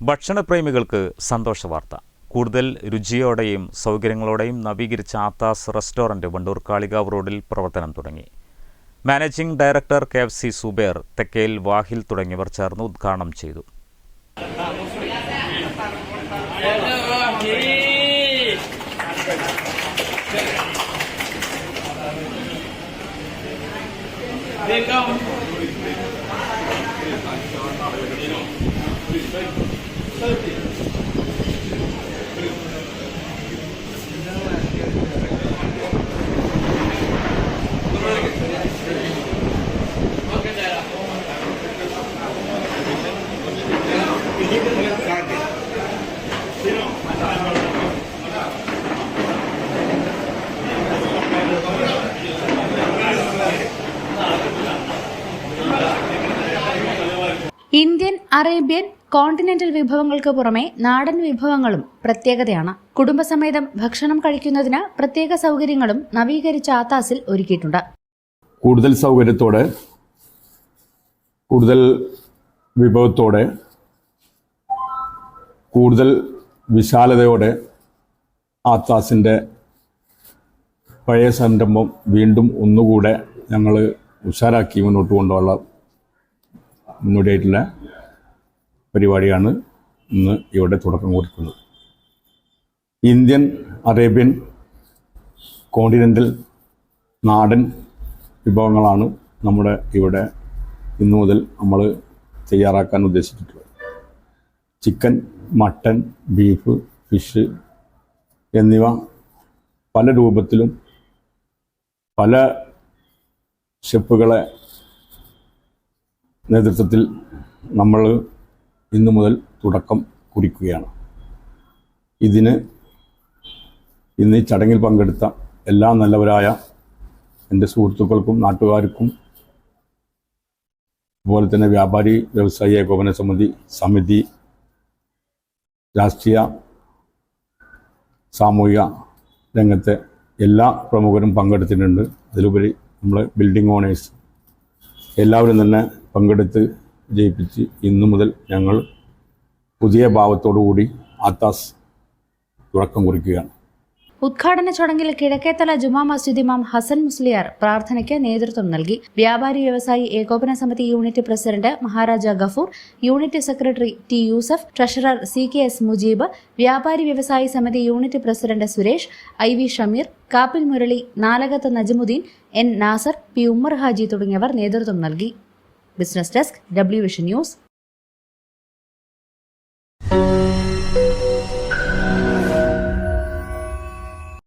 ഭക്ഷണപ്രേമികൾക്ക് സന്തോഷ വാർത്ത. കൂടുതൽ രുചിയോടെയും സൗകര്യങ്ങളോടെയും നവീകരിച്ച ആത്താസ് റെസ്റ്റോറന്റ് വണ്ടൂർ കാളികാവ് റോഡിൽ പ്രവർത്തനം തുടങ്ങി. Managing director K F C Subair Thekkel Wahil തുടങ്ങിയവർ ചേർന്ന് ഉദ്ഘാടനം ചെയ്തു. ഇന്ത്യൻ അറേബ്യൻ കോണ്ടിനെന്റൽ വിഭവങ്ങൾക്ക് പുറമെ നാടൻ വിഭവങ്ങളും പ്രത്യേകതയാണ്. കുടുംബസമേതം ഭക്ഷണം കഴിക്കുന്നതിന് പ്രത്യേക സൗകര്യങ്ങളും നവീകരിച്ച ആത്താസിൽ ഒരുക്കിയിട്ടുണ്ട്. കൂടുതൽ സൗകര്യത്തോടെ കൂടുതൽ വിഭവത്തോടെ കൂടുതൽ വിശാലതയോടെ ആത്താസിന്റെ പഴയ സംരംഭം വീണ്ടും ഒന്നുകൂടെ ഞങ്ങൾ ഉഷാറാക്കി മുന്നോട്ട് കൊണ്ടുപോകാനുള്ള മുന്നോടിയായിട്ടുള്ള പരിപാടിയാണ് ഇന്ന് ഇവിടെ തുടക്കം കുറിക്കുന്നത്. ഇന്ത്യൻ അറേബ്യൻ കോണ്ടിനെന്റൽ നാടൻ വിഭവങ്ങളാണ് നമ്മുടെ ഇവിടെ ഇന്നു മുതൽ നമ്മൾ തയ്യാറാക്കാൻ ഉദ്ദേശിച്ചിട്ടുള്ളത്. ചിക്കൻ മട്ടൻ ബീഫ് ഫിഷ് എന്നിവ പല രൂപത്തിലും പല ഷെഫുകളെ നേതൃത്വത്തിൽ നമ്മൾ ഇന്നു മുതൽ തുടക്കം കുറിക്കുകയാണ്. ഇതിന് ഇന്ന് ഈ ചടങ്ങിൽ പങ്കെടുത്ത എല്ലാ നല്ലവരായ എന്റെ സുഹൃത്തുക്കൾക്കും നാട്ടുകാർക്കും അതുപോലെ തന്നെ വ്യാപാരി വ്യവസായി ഏകോപന സമിതി സമിതി രാഷ്ട്രീയ സാമൂഹിക രംഗത്തെ എല്ലാ പ്രമുഖരും പങ്കെടുത്തിട്ടുണ്ട്. അതിലുപരി നമ്മൾ ബിൽഡിംഗ് ഓണേഴ്സ് എല്ലാവരും തന്നെ പങ്കെടുത്ത് ജയിപ്പിച്ച് ഇന്നു മുതൽ ഞങ്ങൾ പുതിയ ഭാവത്തോടുകൂടി ആത്താസ് തുടക്കം കുറിക്കുകയാണ്. ഉദ്ഘാടന ചടങ്ങിൽ കിഴക്കേത്തല ജുമാ മസ്ജിദ് ഇമാം ഹസൻ മുസ്ലിയാർ പ്രാർത്ഥനയ്ക്ക് നേതൃത്വം നൽകി. വ്യാപാരി വ്യവസായി ഏകോപന സമിതി unit president Maharaja Gafoor unit secretary T Yusuf treasurer C K S Mujeeb വ്യാപാരി വ്യവസായി സമിതി unit president Suresh I V Shameer Kappil Murali Nalakath Najmuddin N Nasar P Ummer Haji തുടങ്ങിയവർ നേതൃത്വം നൽകി. Business desk W Vision News.